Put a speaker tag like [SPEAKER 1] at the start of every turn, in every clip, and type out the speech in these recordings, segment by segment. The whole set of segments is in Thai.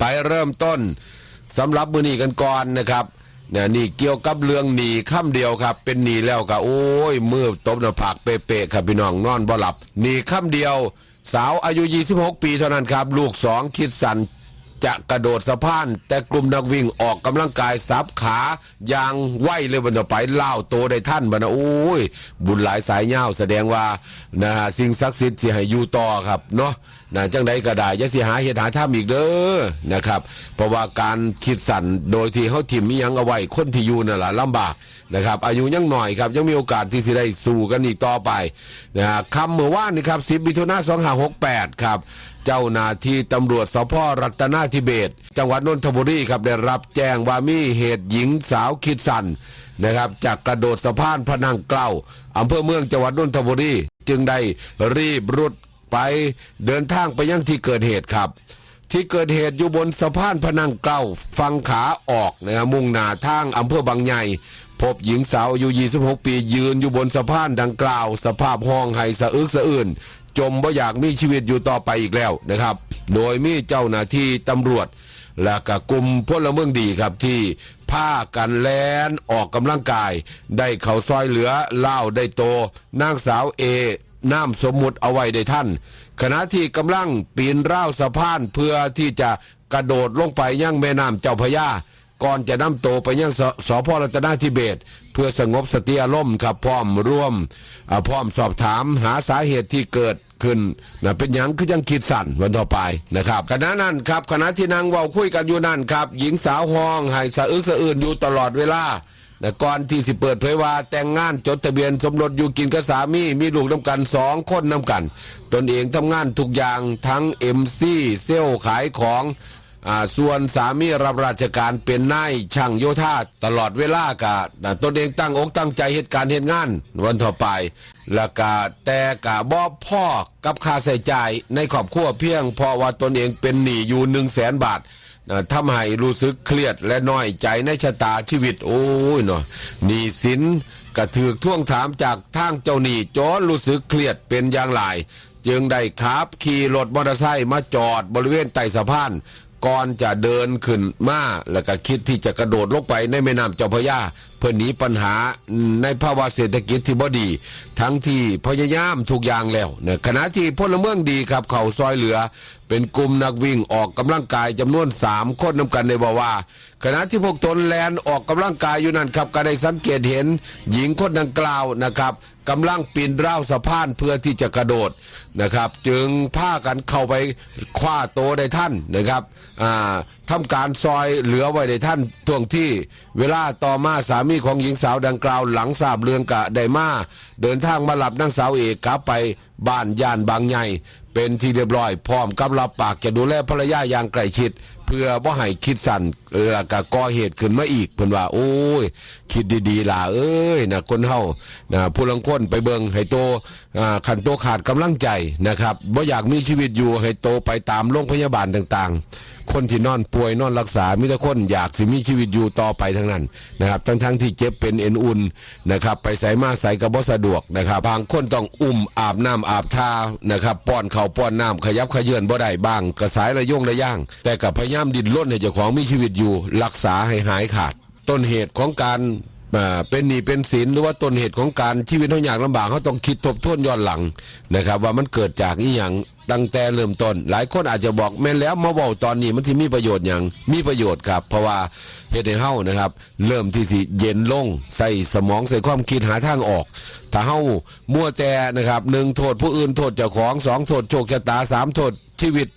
[SPEAKER 1] ไปเริ่มต้นสำหรับมือนีกันก่อนนะครับเนี่ยนี่เกี่ยวกับเรื่องหนีค่ำเดียวครับ เป็นหนีแล้วก็โอ้ยมือตบหน้าผากเป๊ะๆครับพี่น้องนอนบ่หลับหนีค่ำเดียว สาวอายุ 26 ปีเท่านั้นครับ ลูกสองคิดสันจะกระโดดสะพาน แต่กลุ่มนักวิ่งออกกำลังกายสับขาอย่างไวเลยบรรดาไปเล่าโตได้ท่านบรรดาโอ้ย บุญหลายสายเงาแสดงว่านะฮะสิ่งศักดิ์สิทธิ์สิให้อยู่ต่อครับเนาะ นะจังใดก็ได้อย่าสิหาเหตุหาทำอีกเด้อนะครับ เพราะว่าการคิดสั่นโดยที่เขาถิ่มอิหยังเอาไว้คนที่อยู่นั่นแหละลำบากนะครับ อายุยังหน่อยครับ ยังมีโอกาสที่จะได้สู้กันอีกต่อไปนะคำเมื่อวานนี่ครับ10มิถุนายน2568ครับ เจ้าหน้าที่ตำรวจสพรัตนาธิเบศจังหวัดนนทบุรีครับได้รับแจ้งว่ามีเหตุหญิงสาวคิดสันนะครับจากกระโดดสะพานพนังเกล้าอำเภอเมืองจังหวัดนนทบุรีจึงได้รีบรุด ไปเดินทางไปยังที่เกิดเหตุครับ ที่เกิดเหตุอยู่บนสะพานพนังเกล้าฟังขาออกนะครับมุ่งหน้าทางอำเภอบางใหญ่พบหญิงสาวอายุ 26 ปียืนอยู่บนสะพานดังกล่าว สภาพห้องไห้สะอึกสะอื่น จมบ่อยากมีชีวิตอยู่ต่อไปอีกแล้วนะครับ โดยมีเจ้าหน้าที่ตำรวจ และก็กลุ่มพลเมืองดีครับที่พากันแลนออกกำลังกาย ได้เขาซอยเหลือเล่าได้โตนางสาวเอ น้ำสมมุติเอาไว้ได้ท่าน ขณะที่กำลังปีนร่าวสะพานเพื่อที่จะกระโดดลงไปยังแม่น้ำเจ้าพยาก่อนจะนำตัวไปยังสสพรัตนาธิเบศเพื่อสงบสติอารมณ์ครับพร้อมร่วมพร้อมสอบถามหาสาเหตุที่เกิดขึ้นนะเป็นหยังคือยังคิดสั่นวันต่อไปนะครับขณะนั้นครับขณะที่นางเว่าคุยกันอยู่นั่นครับ หญิงสาวห้องให้สะอึกสะอื่นอยู่ตลอดเวลา นะก่อนที่สิเปิดเผยว่าแต่งงานจดทะเบียนสมรสอยู่กินกับสามี มีลูกน้ำกันสองคนน้ำกัน ตนเองทำงานทุกอย่างทั้งเอ็มซีเซลขายของอ่าส่วนสามีรับราชการเป็นนายช่างโยธาตลอดเวลากะนะตนเองตั้งอกตั้งใจเหตุการณ์เหตุงาน วันต่อไปล้วก็แต่กะบอพ่อกับค่าใช้จ่ายในครอบครัวเพียงเพราะว่าตนเองเป็นหนี้อยู่หนึ่งแสนบาท ทำให้รู้สึกเครียดและน้อยใจในชะตาชีวิต โอ้ยเนาะหนี้สินกระถือท่วงถามจากทางเจ้าหนี้จนรู้สึกเครียดเป็นอย่างไรจึงได้ขับขี่รถมอเตอร์ไซค์มาจอดบริเวณใต้สะพาน ก่อนจะเดินขึ้นมาแล้วก็คิดที่จะกระโดดลงไปในแม่น้ำเจ้าพระยาเพื่อหนีปัญหาในภาวะเศรษฐกิจที่บ่ดี ทั้งที่พยายามทุกอย่างแล้วเนี่ยขณะที่พลเมืองดีครับ เขาซอยเหลือ เป็นกลุ่มนักวิ่งออกกำลังกายจำนวนสามคนนำกันในบอกว่า ขณะที่พวกตนแลนออกกำลังกายอยู่นั่นครับก็ได้สังเกตเห็นหญิงคนดังกล่าวนะครับ กำลังปีนราวสะพานเพื่อที่จะกระโดดนะครับ จึงพากันเข้าไปคว้าโตได้ท่านนะครับอ่าทำการซอยเหลือไว้ได้ท่านท่วงที่เวลาต่อมาสามีของหญิงสาวดังกล่าวหลังทราบเรื่องกะได้มาเดินทางมาหลับนางสาวเอกกลับไปบ้านย่านบางใหญ่เป็นที่เรียบร้อยพร้อมกับรับปากจะดูแลภรรยาอย่างใกล้ชิด เพื่อบ่ให้คิดสั่นแล้วก็ก่อเหตุขึ้นมาอีกเพิ่นว่า โอ้ย คิดดีๆล่ะเอ้ยนะคนเฮานะผู้ลังคนไปเบิงให้โตขันโตขาดกำลังใจนะครับบ่อยากมีชีวิตอยู่ให้โตไปตามโรงพยาบาลต่างๆ คนที่นอนป่วยนอนรักษามีแต่คนอยากสิมีชีวิตอยู่ต่อไปทั้งนั้นนะครับทั้งๆที่เจ็บเป็นเอ็นอุ่นนะครับไปใส่มาใส่กระบ่สะดวกนะครับบางคนต้องอุ้มอาบน้ำอาบทานะครับป้อนเข้าป้อนน้ำขยับขยื่นบ่ได้บ้างกระสายระยงระย่าง แต่กับพยายามดิ้นรนให้เจ้าของมีชีวิตอยู่ รักษาให้หายขาด ต้นเหตุของการ เป็นหนี้เป็นสินหรือว่าต้นเหตุของการชีวิตเขาอยากลำบากเขาต้องคิดทบทวนย้อนหลังนะครับ ว่ามันเกิดจากอีหยังตั้งแต่เริ่มต้น หลายคนอาจจะบอกแม่นแล้วมาบอกตอนนี้มันที่มีประโยชน์อย่างมีประโยชน์ครับ เพราะว่าเหตุให้เฮ้านะครับ เริ่มที่สิเย็นลงใส่สมองใส่ความคิดหาทางออก ถ้าเฮ้ามัวแต่นะครับหนึ่งโทษผู้อื่นโทษเจ้าของสองโทษโชคชะตาสามโทษชีวิต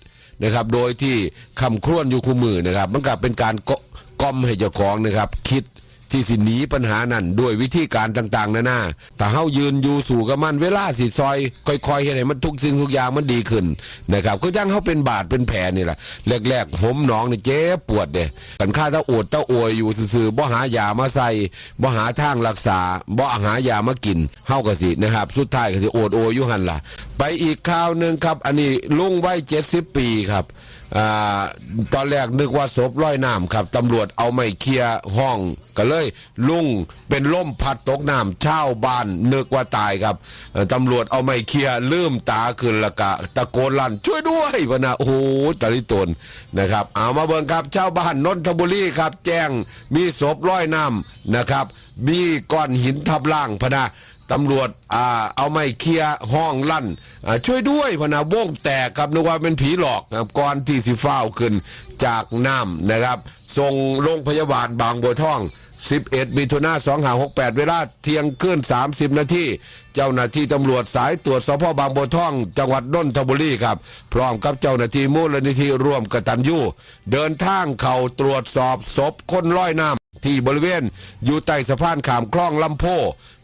[SPEAKER 1] นะครับ โดยที่คำครวญอยู่คู่มือนะครับ มันก็เป็นการกก้อมให้เจ้าของนะครับ คิด ที่สิหนีปัญหานั้นด้วยวิธีการต่าง ๆนานาแต่เฮายืนอยู่สู่กับมันเวลาสิซอย ค่อยๆให้มันทุกสิ่งทุกอย่างมันดีขึ้นนะครับก็ยังเฮาเป็นบาดเป็นแผลนี่แหละแรกๆผมหนองนี่เจ็บปวดเด้กันค่าเต้าอดเต้าอวยอยู่ซื่อๆบ่หายามาใส่บ่หาทางรักษาบ่หายามากินเฮาก็สินะครับ สุดท้ายก็สิโอดโอยอยู่หันล่ะ ไปอีกข่าวหนึ่งครับ อันนี้ลุงวัย70ปีครับ ตอนแรกนึกว่าศพร้อยน้ำครับตำรวจเอาไม่เคลียห้องก็เลย ลุงเป็นล่มพัดตกน้ำเช่าบ้านนึกว่าตายครับตำรวจเอาไม่เคลียลืมตาขึ้นละกะ ตะโกนลั่นช่วยด้วยพนะโอ้โหตะลิตนนะครับ เอามาเบิ่งครับเช่าบ้านนนทบุรีครับ แจ้งมีศพร้อยน้ำนะครับ มีก้อนหินทับล่างพนะ ตำรวจอ่าเอาไม่เคลียห้องลั่นอ่าช่วยด้วยพนะวงแตกครับนึกว่าเป็นผีหลอกนะครับก่อนที่สิฟ้าวขึ้นจากน้ำนะครับส่งโรงพยาบาลบางบัวทอง 11มิถุนา2568 เวลาเที่ยงคืน30 นาทีเจ้าหน้าที่ตำรวจสายตรวจสพบางบัวทอง จังหวัดนนทบุรีครับ พร้อมกับเจ้าหน้าที่มูลนิธิร่วมกตัญญูเดินทางเข้าตรวจสอบศพคนลอยน้ำที่บริเวณอยู่ใต้สะพานขามคลองลำโพ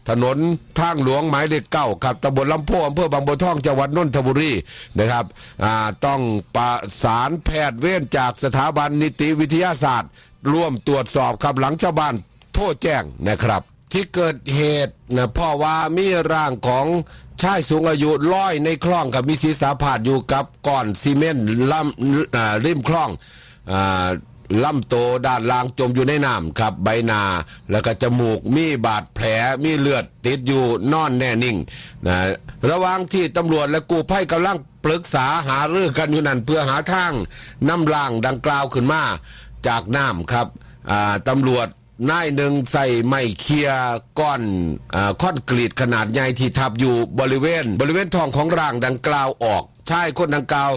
[SPEAKER 1] ถนนทางหลวงหมายเลขเก้าครับตำบลลำโพอำเภอบางบัวทองจังหวัดนนทบุรีนะครับต้องประสานแพทย์เวรจากสถาบันนิติวิทยาศาสตร์ ร่วมตรวจสอบครับหลังชาวบ้านโทษแจ้งนะครับ ที่เกิดเหตุนะพ่อว่ามีร่างของชายสูงอายุลอยในคลองกับมีศีรษะผาดอยู่กับก้อนซีเมนต์ลำอ่าริมคลองอ่า ลำโตด้านล่างจมอยู่ในน้ำครับใบหนาแล้วก็จมูกมีบาดแผลมีเลือดติดอยู่นอนแน่นิ่งนะระหว่างที่ตำรวจและกู้ภัยกำลังปรึกษาหารือกันอยู่นั่นเพื่อหาทางนำล่างดังกล่าวขึ้นมาจากน้ำครับตำรวจนายหนึ่งใส่ไม้เคลียก้อนอาคอนกรีตขนาดใหญ่ที่ทับอยู่บริเวณ บริเวณท้องของร่างดังกล่าวออกชายคนดังกล่าว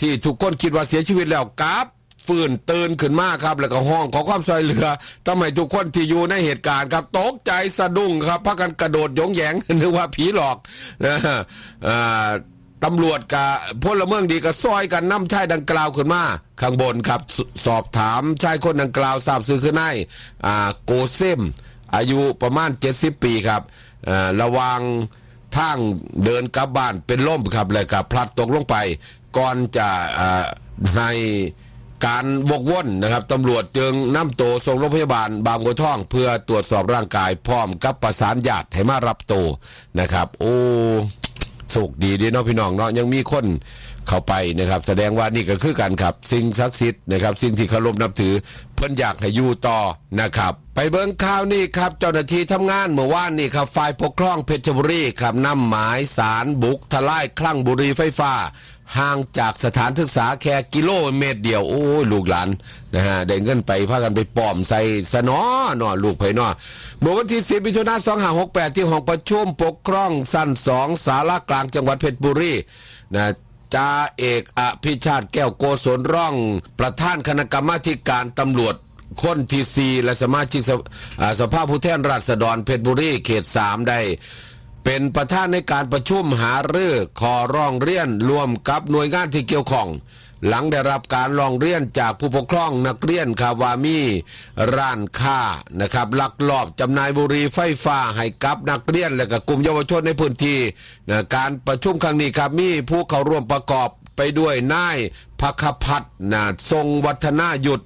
[SPEAKER 1] ที่ทุกคนคิดว่าเสียชีวิตแล้วกราบ ฟื้นตื่นขึ้นมาครับ แล้วก็ห้องขอความช่วยเหลือทำไมทุกคนที่อยู่ในเหตุการณ์ครับ ตกใจสะดุ้งครับพากันกระโดดยงแยงนึกว่าผีหลอกนะอ่าตำรวจกับพลเมืองดีก็ซอยกันนำชายดังกล่าวขึ้นมา ข้างบนครับสสอบถามชายคนดังกล่าวทราบซื้อขึ้นในอ่าโกเซม อายุประมาณ 70 ปีครับอ่าระวังทางเดินกลับบ้านเป็นล่มครับเลยครับพลัดตกลงไป ก่อนจะอ่าให การบกวนนะครับตำรวจจึงนำตัวส่งโรงพยาบาลบางบัวทอง เพื่อตรวจสอบร่างกายพร้อมกับประสานญาติให้มารับตัวนะครับ โอ้โชคดีดีเนาะพี่น้องเนาะยังมีคนเข้าไปนะครับ แสดงว่านี่ก็คือกันครับ สิ่งศักดิ์สิทธิ์นะครับ สิ่งที่เคารพนับถือ เพิ่นอยากให้อยู่ต่อนะครับ ไปเบิ่งข่าวนี่ครับ เจ้าหน้าที่ทำงานเมื่อวานนี่ครับฝ่ายปกครองเพชรบุรีครับนำหมายสารบุกทลายคลั่งบุรีไฟฟ้า ห่างจากสถานศึกษาแค่กิโลเมตรเดียว โอ้ยลูกหลานนะฮะได้เงินไปพากันไปปลอมใส่สนอเนอลูกไผเนอเมื่อวันที่10มิถุนายน2568 ที่ห้องประชุมปกครองสั้นสองสารกลางจังหวัดเพชรบุรีนะจ่าเอกอภิชาติแก้วโกศลร่อง ประธานคณะกรรมาการตำรวจคนที่สี่และสมาชิกสภาสภาผู้แทนราษฎรเพชรบุรีเขตสามได้ เป็นประธานในการประชุมหารือขอร้องเรียนรวมกับหน่วยงานที่เกี่ยวข้อง หลังได้รับการร้องเรียนจากผู้ปกครองนักเรียนครับว่ามีร้านค้านะครับลักลอบจำหน่ายบุหรี่ไฟฟ้าให้กับนักเรียน และก็กลุ่มเยาวชนในพื้นที่นะการประชุมครั้งนี้ครับมีผู้เข้าร่วมประกอบไปด้วยนายพักพัฒน์ทรงวัฒนายุทธ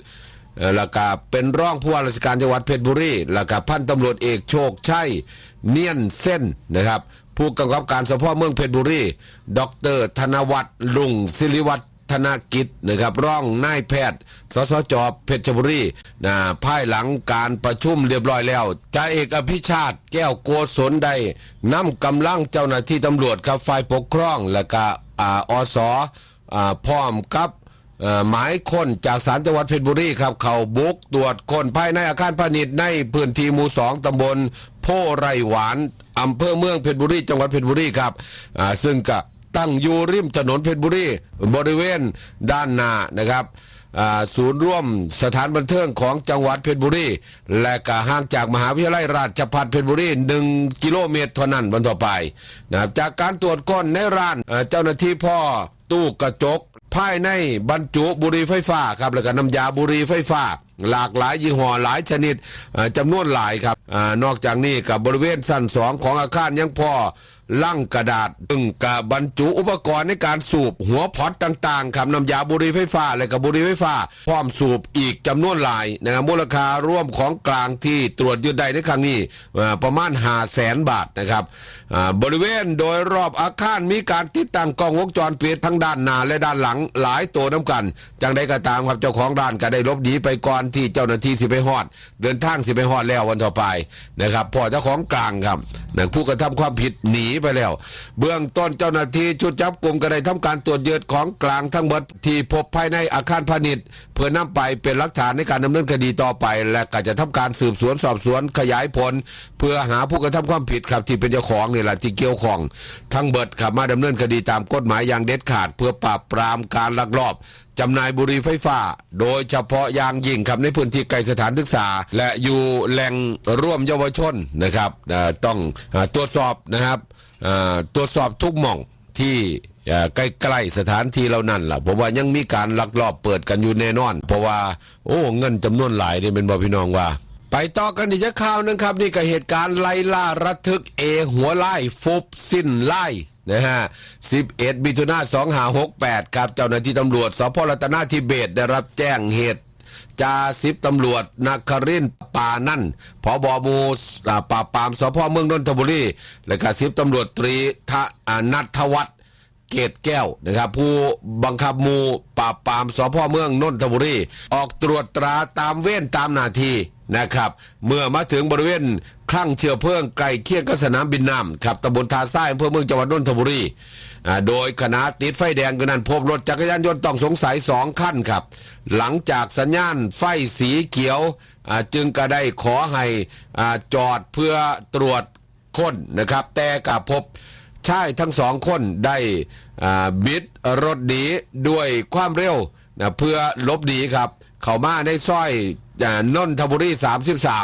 [SPEAKER 1] แล้วก็เป็นรองผู้ว่าราชการจังหวัดเพชรบุรีแล้วก็พันตำรวจเอกโชคชัย เนียนเส้นนะครับ ผู้กำกับการสพเมืองเพชรบุรี ดร ธนวัฒน์ลุงศิริวัฒนกิจนะครับร่องนายแพทย์ สสจเพชรบุรีนะภายหลังการประชุมเรียบร้อยแล้วจ่าเอกอภิชาติแก้วโกศลได้นำกำลังเจ้าหน้าที่ตำรวจครับฝ่ายปกครอง และก็ออสอพร้อมกับ หมายค้นจากศาลจังหวัดเพชรบุรีครับ เขาบุกตรวจคนภายในอาคารพาณิชย์ในพื้นที่หมู่สองตำบลโพไรหวานอำเภอเมืองเพชรบุรีจังหวัดเพชรบุรีครับซึ่งก็ตั้งอยู่ริมถนนเพชรบุรีบริเวณด้านหน้านะครับศูนย์ร่วมสถานบันเทิงของจังหวัดเพชรบุรี และก็ห่างจากมหาวิทยาลัยราชภัฏเพชรบุรีหนึ่งกิโลเมตรเท่านั้นวันต่อไปนะครับจากการตรวจค้นในร้านเจ้าหน้าที่พ่อตู้กระจก ภายในบรรจุบุหรี่ไฟฟ้าครับแล้วก็น้ำยาบุหรี่ไฟฟ้า หลากหลายยี่ห้อหลายชนิดอ่าจำนวนหลายครับอนอกจากนี้กับบริเวณสั้นสองของอาคารยังพอลังกระดาษตึงกับบรรจุอุปกรณ์ในการสูบหัวพอตต่างๆครับน้ำยาบุหรี่ไฟฟ้าและกับบุหรี่ไฟฟ้า พร้อมสูบอีกจำนวนหลายนะครับมูลค่าร่วมของกลางที่ตรวจยึดได้ในครั้งนี้ประมาณหาแสนบาทนะครับบริเวณโดยรอบอาคารมีการติดตั้งกล้องวงจรปิดทั้งด้านหน้าและด้านหลังหลายตัวน้ำกัน จังใดก็ตามครับเจ้าของร้านก็ได้ลบหนีไปก่อนที่เจ้าหน้าที่สิไปฮอด เดินทางสิไปฮอดแล้ววันต่อไปนะครับพอเจ้าของกลางครับนะผู้กระทำความผิดหนีไปแล้ว เบื้องต้นเจ้าหน้าที่ชุดจับกลุ่มก็ได้ทำการตรวจยึดของกลางทั้งหมดที่พบภายในอาคารพาณิชย์เพื่อนำไปเป็นหลักฐานในการดำเนินคดีต่อไป และก็จะทำการสืบสวนสอบสวนขยายผล เพื่อหาผู้กระทำความผิดครับที่เป็นเจ้าของนี่แหละที่เกี่ยวข้องทั้งเบิดขับมาดำเนินคดีตามกฎหมายอย่างเด็ดขาด เพื่อปราบปรามการลักลอบ จำหน่ายบุหรี่ไฟฟ้า โดยเฉพาะอย่างยิ่งครับในพื้นที่ไกลสถานศึกษา และอยู่แหล่งร่วมเยาวชนนะครับต้องอตรวจสอบนะครับตรวจสอบทุกหม่องที่ใกล้ๆสถานที่เหล่านั้นล่ะเพราะว่ายังมีการลักลอบเปิดกันอยู่แน่นอน เพราะว่าโอ้เงินจำนวนหลายนี่เป็นบ่พี่น้องว่า ไปต่อกันอีกข่าวหนึงครับ นี่ก็เหตุการณ์ไล่ล่าระทึกเอหัวไล่ฟุบสิ้นไล่ นะฮะ11มิถุนา2568 ครับ เจ้าหน้าที่ตำรวจสพรัตนาธิเบศได้รับแจ้งเหตุจ่าสิบตำรวจนัครินปานั่นพบอมูอ่าปราปามสพเมืองนนทบุรี และก็สิบตำรวจตรีทะนัทวัฒน เกตแก้วนะครับผู้บังคับมูปราบปรามสพเมืองนนทบุรี ออกตรวจตราตามเว้นตามนาทีนะครับ เมื่อมาถึงบริเวณคลั่งเชื้อเพลิงไกลเคียงกับสนามบินน้ำครับตำบลทาซ้ายอำเภอเมืองจังหวัดนนทบุรีโดยขณะติดไฟแดงกันนั้นพบรถจักรยานยนต์ต้องสงสัยสองคันครับ หลังจากสัญญาณไฟสีเขียวจึงก็ได้ขอให้อจอดเพื่อตรวจค้นนะครับ แต่กับพบ ช่ทั้งสองคนได้บิดรถหนีด้วยความเร็วนะเพื่อลบหนีครับ เข้ามาในซอยอนนทบุรี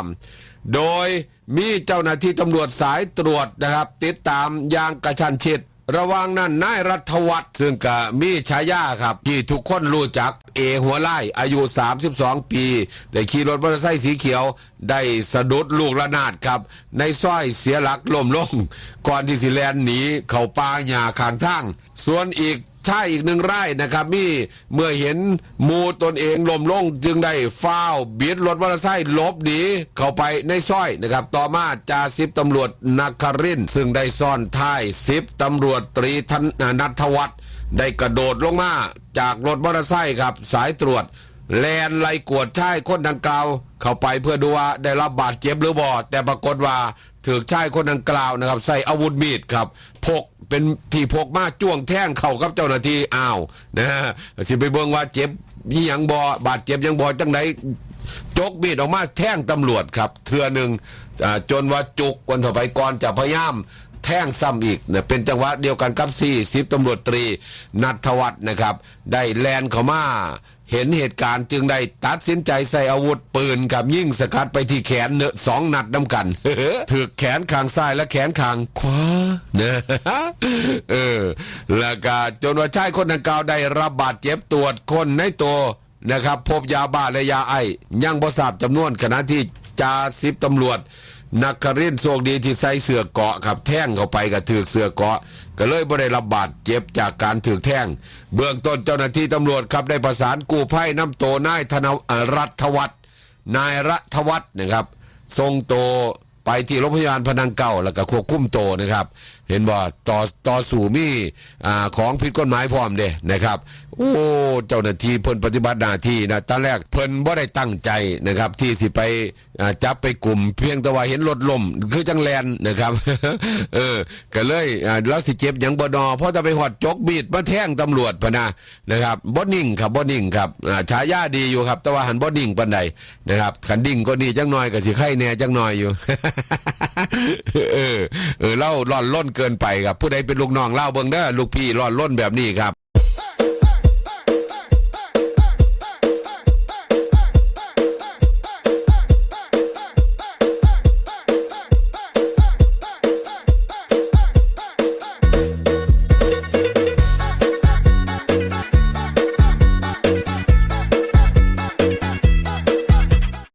[SPEAKER 1] 33 โดยมีเจ้าหน้าที่ตำรวจสายตรวจนะครับ ติดตามอย่างกระชันชิด ระวังนั่นนายรัฐวัฒน์ซึ่งกะมีฉายาครับ ที่ทุกคนรู้จักเอหัวไล่อายุ 32 ปี ได้ขี่รถมอเตอร์ไซค์สีเขียว ได้สะดุดลูกระนาดครับ ในซอยเสียหลักล้มลง ก่อนที่สิแลนหนี เข้าป่าหญ้าข้างทาง ส่วนอีก ชายอีกหนึ่งไร่นะครับมีเมื่อเห็นหมูตนเองลมลงจึงได้ฟ้าวเบิดรถมอเตอร์ไซค์หลบหนีเข้าไปในซอยนะครับ ต่อมาจ่าสิบตำรวจนักคริน ซึ่งได้ซ่อนท้ายสิบตำรวจตรีธนนัทวัฒน์ได้กระโดดลงมาจากรถมอเตอร์ไซค์ครับ สายตรวจ แลนไล่กวดชายคนดังกล่าว เข้าไปเพื่อดูว่าได้รับบาดเจ็บหรือบ่แต่ปรากฏว่าถือชายคนดังกล่าวนะครับ ใส่อาวุธมีดครับพก เป็นที่พกมาจ้วงแท่งเข้ากับเจ้าหน้าที่อ้าวนะฮะสิไปเบิ่งว่าเจ็บยี่ยังบ่บาดเจ็บยังบ่จังไดจกมีดออกมาแท่งตำรวจครับเทือหนึ่งจนว่าจุกวันต่อไปก่อนจะพยายามแท่งซ้ำอีกเนี่ยเป็นจังหวะเดียวกันกับสี่สิบตำรวจตรีนัทวัฒน์นะครับ ได้แลนเข้ามา เห็นเหตุการณ์จึงได้ตัดสินใจใส่อาวุธปืนกับยิ่งสกัดไปที่แขนเนื้อสองนัดน้ำกันถือแขนข้างซ้ายและแขนข้างขวาเนอะเออแล้วก็จนว่าชายคนดังกล่าวได้รับบาดเจ็บตรวจคนในตัวนะครับ พบยาบ้าและยาไอยังบ่ทราบจำนวนขณะที่จ่าสิบตำรวจ นักครินโชคดีที่ใส่เสื้อเกาะครับแท่งเข้าไปกับถือกเสื้อเกาะ ก็เลยบ่ได้รับบาดเจ็บจากการถือกแท่ง เบื้องต้นเจ้าหน้าที่ตำรวจครับได้ประสานกู้ภัยน้ำโตนายธนรัฐวัฒน์นายรัฐวัฒน์นะครับทรงโตวไปที่โรงพยาบาลพนังเก่าแล้วก็ควบคุมโตนะครับ เห็นบ่ต่อต่อสู่มีอ่าของผิดกฎหมายพร้อมเด้นะครับ โอ้เจ้าหน้าที่เพิ่นปฏิบัติหน้าที่นะตอนแรกเพิ่นบ่ได้ตั้งใจนะครับ ที่สิไปจับไปกลุ่ม เพียงแต่ว่าเห็นรถล่มคือจังแลนนะครับเออก็เลยอ่าแล้วสิเจ็บหยังบ่ดอเพราะจะไปหอดจกบีดมาแท่งตำรวจพะนะนะครับบ่นิ่งครับบ่นิ่งครับอ่าฉายาดีอยู่ครับ แต่ว่าหันบ่นิ่งปานใดนะครับขันดิ่งก็นี่จังหน่อยก็สิไข่แน่จังหน่อยอยู่ เออเออเล่าร่อนล้นเกินไปครับผู้ใดเป็นลูกน้องเล่าเบิ่งเด้อลูกพี่รอนล้นแบบนี้ครับ